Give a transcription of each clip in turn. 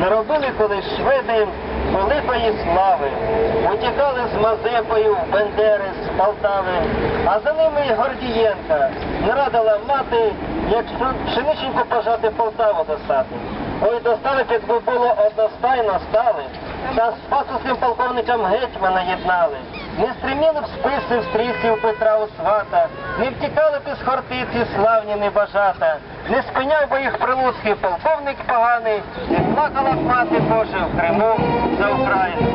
Наробили колись шведи великої слави, утікали з Мазепою, в Бендери, з Полтави, а за ними й Гордієнка не радила мати, як пшениченьку пожати Полтаву достати. Ой, достали, якби було одностайно стали, та з пасовським полковником гетьмана єднали. Не стриміли б списи в стрільців Петра у свата, не втікали б із Хортиці славні небажата, не спиняв би їх прилуцький полковник поганий, не плакала мати Божа в Криму за Україну.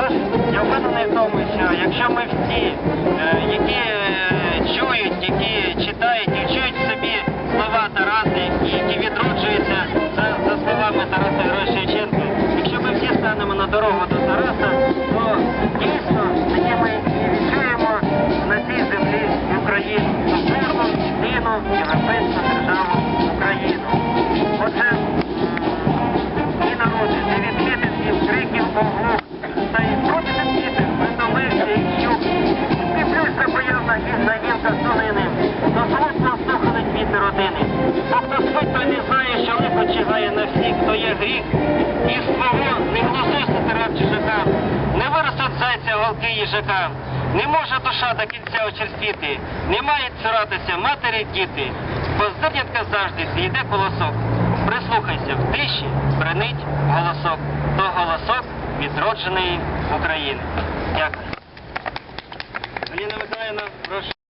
Тож я впевнений в тому, що якщо ми всі, е, які е, чують, які читають і чують в собі слова Тараса, які відроджуються за, за словами Тараса Героя Шевченка, якщо ми всі станемо на дорогу Гідна гілка сонини, до золотно слухали квіти родини. Бо хто спить, той не знає, що лихо чигає на всіх, хто є гріх, і свого не глузуйся раб чужака, не виростуть зайця голки їжака. Не може душа до кінця очерствіти, не мають цуратися матері діти, бо з зернятка завжди зійде колосок. Прислухайся в тиші, бренить голосок, то голосок відродженої України. Дякую.